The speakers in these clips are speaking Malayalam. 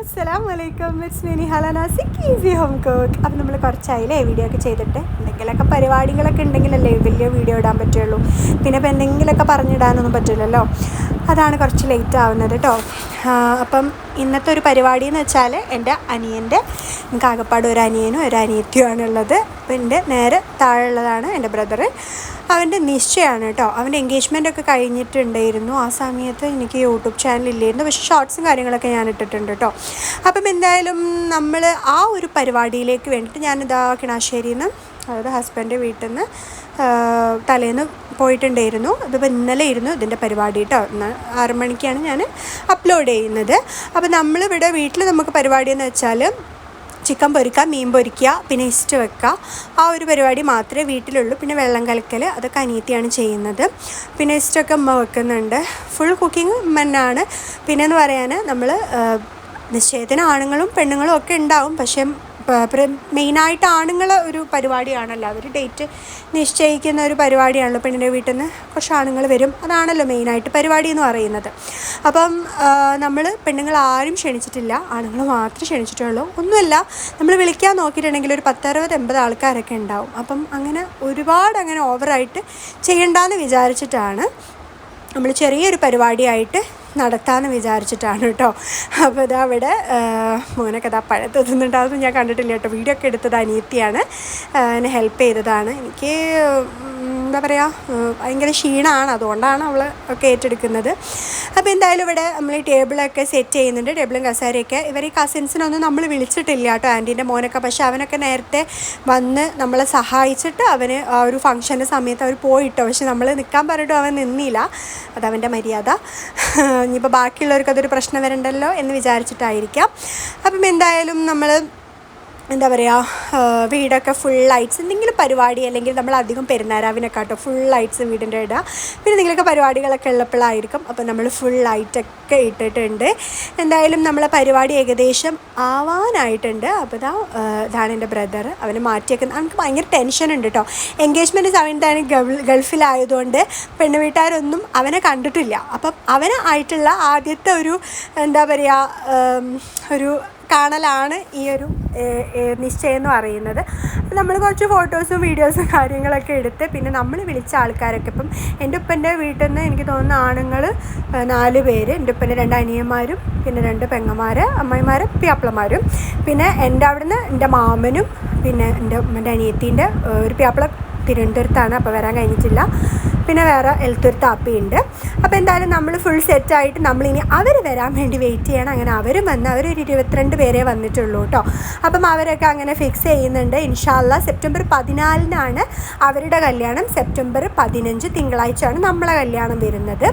അസ്സലാം വലൈക്കും ഇറ്റ്സ് മിനി ഹലനാസിക് ഈസി ഹോം കുക്ക് അപ്പം നമ്മൾ കുറച്ചായില്ലേ വീഡിയോ ഒക്കെ ചെയ്തിട്ട്. എന്തെങ്കിലുമൊക്കെ പരിപാടികളൊക്കെ ഉണ്ടെങ്കിലല്ലേ വലിയ വീഡിയോ ഇടാൻ പറ്റുള്ളൂ. പിന്നെ ഇപ്പം എന്തെങ്കിലുമൊക്കെ പറഞ്ഞിടാനൊന്നും പറ്റില്ലല്ലോ. അതാണ് കുറച്ച് ലേറ്റ് ആവുന്നത് കേട്ടോ അപ്പം ഇന്നത്തെ ഒരു പരിപാടി എന്ന് വെച്ചാൽ എന്റെ അനിയന്റെ എനിക്ക് ആകപ്പാട് ഒരു അനിയനും ഒരു അനിയത്തിയുമാണുള്ളത്. അപ്പം എന്റെ നേരെ താഴെയുള്ളതാണ് എന്റെ ബ്രദർ അവന്റെ നിശ്ചയമാണ് കേട്ടോ. അവന്റെ എൻഗേജ്മെന്റ് ഒക്കെ കഴിഞ്ഞിട്ടുണ്ടായിരുന്നു. ആ സമയത്ത് എനിക്ക് യൂട്യൂബ് ചാനൽ ഇല്ലായിരുന്നു. പക്ഷേ ഷോർട്സും കാര്യങ്ങളൊക്കെ ഞാൻ ഇട്ടിട്ടുണ്ട് കേട്ടോ. അപ്പം എന്തായാലും നമ്മൾ ആ ഒരു പരിപാടിയിലേക്ക് വേണ്ടിയിട്ട് ഞാനിതാ കിണാശ്ശേരിയിൽ നിന്ന് അതായത് ഹസ്ബൻഡ് വീട്ടിൽ നിന്ന് തലേന്ന് പോയിട്ടുണ്ടായിരുന്നു. ഇതിപ്പോൾ ഇന്നലെ ഇരുന്നു ഇതിന്റെ പരിപാടി കേട്ടോ. ആറ് മണിക്കാണ് ഞാൻ അപ്ലോഡ് ചെയ്യുന്നത്. അപ്പോൾ നമ്മളിവിടെ വീട്ടിൽ നമുക്ക് പരിപാടി എന്ന് വെച്ചാൽ ചിക്കൻ പൊരിക്കുക മീൻ പൊരിക്കുക പിന്നെ ഇസ്റ്റ് വെക്കുക. ആ ഒരു പരിപാടി മാത്രമേ വീട്ടിലുള്ളൂ. പിന്നെ വെള്ളം കലക്കൽ അതൊക്കെ അനിയത്തിയാണ് ചെയ്യുന്നത്. പിന്നെ ഇസ്റ്റൊക്കെ ഉമ്മ വെക്കുന്നുണ്ട്. ഫുൾ കുക്കിംഗ് ഉമ്മ പിന്നെ എന്ന് പറയാൻ നമ്മൾ നിശ്ചയത്തിന് ആണുങ്ങളും പെണ്ണുങ്ങളും ഒക്കെ ഉണ്ടാവും. പക്ഷേ മെയിനായിട്ട് ആണുങ്ങൾ ഒരു പരിപാടിയാണല്ലോ. അവർ ഡേറ്റ് നിശ്ചയിക്കുന്ന ഒരു പരിപാടിയാണല്ലോ പെണ്ണിന്റെ വീട്ടിൽ നിന്ന് കുറച്ച് ആണുങ്ങൾ വരും. അതാണല്ലോ മെയിനായിട്ട് പരിപാടി എന്ന് പറയുന്നത്. അപ്പം നമ്മൾ പെണ്ണുങ്ങൾ ആരും ക്ഷണിച്ചിട്ടില്ല. ആണുങ്ങൾ മാത്രമേ ക്ഷണിച്ചിട്ടുള്ളൂ. ഒന്നുമല്ല നമ്മൾ വിളിക്കാൻ നോക്കിയിട്ടുണ്ടെങ്കിൽ ഒരു പത്തറുപത് എൺപത് ആൾക്കാരൊക്കെ ഉണ്ടാവും. അപ്പം അങ്ങനെ ഒരുപാട് അങ്ങനെ ഓവറായിട്ട് ചെയ്യണ്ടെന്ന് വിചാരിച്ചിട്ടാണ് നമ്മൾ ചെറിയൊരു പരിപാടിയായിട്ട് നടത്താമെന്ന് വിചാരിച്ചിട്ടാണ് കേട്ടോ. അപ്പോൾ ഇതാ അവിടെ മോനൊക്കെ അതാ പഴത്തൊന്നുണ്ടാകുന്നത് ഞാൻ കണ്ടിട്ടില്ല കേട്ടോ. വീഡിയോ ഒക്കെ എടുത്തത് അനിയത്തിയാണ് എന്നെ ഹെൽപ്പ് ചെയ്തതാണ്. എനിക്ക് എന്താ പറയുക ഭയങ്കര ക്ഷീണമാണ് അതുകൊണ്ടാണ് അവൾ ഒക്കെ ഏറ്റെടുക്കുന്നത്. അപ്പോൾ എന്തായാലും ഇവിടെ നമ്മൾ ഈ ടേബിളൊക്കെ സെറ്റ് ചെയ്യുന്നുണ്ട്. ടേബിളും കസേരയൊക്കെ ഇവർ ഈ കസിൻസിനൊന്നും നമ്മൾ വിളിച്ചിട്ടില്ല കേട്ടോ ആന്റീന്റെ മോനൊക്കെ. പക്ഷേ അവനൊക്കെ നേരത്തെ വന്ന് നമ്മളെ സഹായിച്ചിട്ട് അവന് ആ ഒരു ഫംഗ്ഷന്റെ സമയത്ത് അവർ പോയിട്ടോ. പക്ഷെ നമ്മൾ നിൽക്കാൻ പറഞ്ഞിട്ടും അവൻ നിന്നില്ല. അതവന്റെ മര്യാദ. ഇനിയിപ്പോൾ ബാക്കിയുള്ളവർക്ക് അതൊരു പ്രശ്നം വരണ്ടല്ലോ എന്ന് വിചാരിച്ചിട്ടായിരിക്കാം. അപ്പം എന്തായാലും നമ്മൾ എന്താ പറയുക വീടൊക്കെ ഫുൾ ലൈറ്റ്സ് എന്തെങ്കിലും പരിപാടി അല്ലെങ്കിൽ നമ്മൾ അധികം പെരുന്നാരാവിനൊക്കെ കേട്ടോ ഫുൾ ലൈറ്റ്സ് വീടിന്റെ ഇടുക പിന്നെ എന്തെങ്കിലുമൊക്കെ പരിപാടികളൊക്കെ ഉള്ളപ്പോഴായിരിക്കും അപ്പോൾ നമ്മൾ ഫുൾ ലൈറ്റൊക്കെ ഇട്ടിട്ടുണ്ട്. എന്തായാലും നമ്മളെ പരിപാടി ഏകദേശം ആവാനായിട്ടുണ്ട്. അപ്പോൾ ഇതാ ഇതാണ് എന്റെ ബ്രദർ അവനെ മാറ്റിയൊക്കെ നമുക്ക് ഭയങ്കര ടെൻഷൻ ഉണ്ട് കേട്ടോ എൻഗേജ്മെന്റ് സമയത്താണ് ഗൾഫിലായതുകൊണ്ട് പെണ്ണു വീട്ടുകാരൊന്നും അവനെ കണ്ടിട്ടില്ല. അപ്പം അവന് ആയിട്ടുള്ള ആദ്യത്തെ ഒരു എന്താ പറയുക ഒരു കാണലാണ് ഈ ഒരു നിശ്ചയം എന്ന് പറയുന്നത്. നമ്മൾ കുറച്ച് ഫോട്ടോസും വീഡിയോസും കാര്യങ്ങളൊക്കെ എടുത്ത് പിന്നെ നമ്മൾ വിളിച്ച ആൾക്കാരൊക്കെ ഇപ്പം എന്റെ ഉപ്പന്റെ വീട്ടിൽ നിന്ന് എനിക്ക് തോന്നുന്ന ആണുങ്ങൾ നാല് പേര്. എന്റെ ഉപ്പന്റെ രണ്ട് അനിയന്മാരും പിന്നെ രണ്ട് പെങ്ങന്മാർ അമ്മായിമാരും പ്യാപ്പിളമാരും പിന്നെ എന്റെ അവിടുന്ന് എന്റെ മാമനും പിന്നെ എന്റെ ഉമ്മന്റെ അനിയത്തിന്റെ ഒരു പ്യാപ്പിള തിരുവനന്തപുരത്താണ്. അപ്പോൾ വരാൻ കഴിഞ്ഞിട്ടില്ല. പിന്നെ വേറെ എളുത്തൊരു താപ്പി ഉണ്ട്. അപ്പോൾ എന്തായാലും നമ്മൾ ഫുൾ സെറ്റായിട്ട് നമ്മളിനി അവർ വരാൻ വേണ്ടി വെയിറ്റ് ചെയ്യണം. അങ്ങനെ അവരും വന്ന് അവരൊരു ഇരുപത്തിരണ്ട് പേരെ വന്നിട്ടുള്ളൂ കേട്ടോ അപ്പം അവരൊക്കെ അങ്ങനെ ഫിക്സ് ചെയ്യുന്നുണ്ട്. ഇൻഷാല്ല സെപ്റ്റംബർ പതിനാലിനാണ് അവരുടെ കല്യാണം. സെപ്റ്റംബർ പതിനഞ്ച് തിങ്കളാഴ്ചയാണ് നമ്മളെ കല്യാണം വരുന്നത്.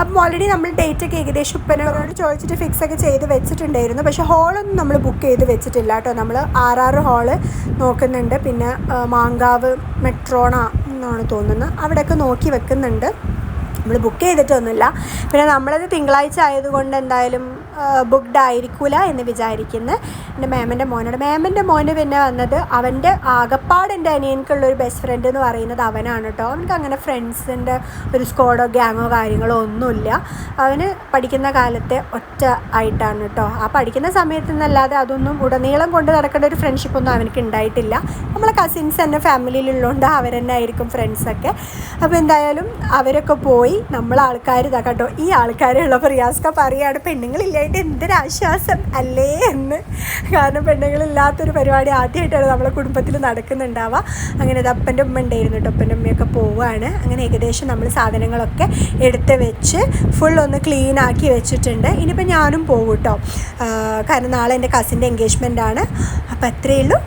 അപ്പം ഓൾറെഡി നമ്മൾ ഡേറ്റ് ഒക്കെ ഏകദേശം ഉപ്പനോട് ചോദിച്ചിട്ട് ഫിക്സ് ഒക്കെ ചെയ്ത് വെച്ചിട്ടുണ്ടായിരുന്നു. പക്ഷേ ഹോളൊന്നും നമ്മൾ ബുക്ക് ചെയ്ത് വെച്ചിട്ടില്ല കേട്ടോ നമ്മൾ ആറാറ് ഹാൾ നോക്കുന്നുണ്ട്. പിന്നെ മാങ്കാവ് മെട്രോണ എന്നാണ് തോന്നുന്നത്. അവിടെയൊക്കെ നോക്കി വെക്കുന്നുണ്ട്. നമ്മൾ ബുക്ക് ചെയ്തിട്ടൊന്നുമില്ല. പിന്നെ നമ്മളത് തിങ്കളാഴ്ച ആയതുകൊണ്ട് എന്തായാലും ബുക്ക്ഡ് ആയിരിക്കില്ല എന്ന് വിചാരിക്കുന്ന. എന്റെ മാമന്റെ മോനോട് മാമന്റെ മോന് പിന്നെ വന്നത് അവന്റെ ആകപ്പാട് എന്റെ അനിയൻക്കുള്ള ഒരു ബെസ്റ്റ് ഫ്രണ്ട് എന്ന് പറയുന്നത് അവനാണ് കേട്ടോ അവനക്ക് അങ്ങനെ ഫ്രണ്ട്സിന്റെ ഒരു സ്ക്വാഡോ ഗ്യാങ്ങോ കാര്യങ്ങളോ ഒന്നുമില്ല. അവന് പഠിക്കുന്ന കാലത്തെ ഒറ്റ ആയിട്ടാണ് കേട്ടോ ആ പഠിക്കുന്ന സമയത്ത് നിന്നല്ലാതെ അതൊന്നും ഉടനീളം കൊണ്ട് നടക്കേണ്ട ഒരു ഫ്രണ്ട്ഷിപ്പ് ഒന്നും അവനക്ക് ഉണ്ടായിട്ടില്ല. നമ്മളെ കസിൻസ് തന്നെ ഫാമിലിയിലുള്ളതുകൊണ്ട് അവർ തന്നെ ആയിരിക്കും ഫ്രണ്ട്സൊക്കെ അപ്പോൾ എന്തായാലും അവരൊക്കെ പോയി നമ്മൾ ആൾക്കാർ ഇതാ കേട്ടോ ഈ ആൾക്കാരുള്ള റിയാസ്ക പറയുകയാണ് പെണ്ണുങ്ങളില്ലായിട്ട് എന്തൊരാശ്വാസം അല്ലേ എന്ന്. കാരണം പെണ്ണുങ്ങളില്ലാത്തൊരു പരിപാടി ആദ്യമായിട്ടാണ് നമ്മളെ കുടുംബത്തിൽ നടക്കുന്നുണ്ടാവുക. അങ്ങനെ അത് അപ്പന്റെ ഉമ്മ ഉണ്ടായിരുന്നു കേട്ടോ. അപ്പന്റെ ഉമ്മയൊക്കെ പോവുകയാണ്. അങ്ങനെ ഏകദേശം നമ്മൾ സാധനങ്ങളൊക്കെ എടുത്ത് വെച്ച് ഫുൾ ഒന്ന് ക്ലീൻ ആക്കി വെച്ചിട്ടുണ്ട്. ഇനിയിപ്പോൾ ഞാനും പോകും കേട്ടോ. കാരണം നാളെ എന്റെ കസിന്റെ എൻഗേജ്മെന്റ് ആണ്. അപ്പോൾ അത്രയേ ഉള്ളൂ.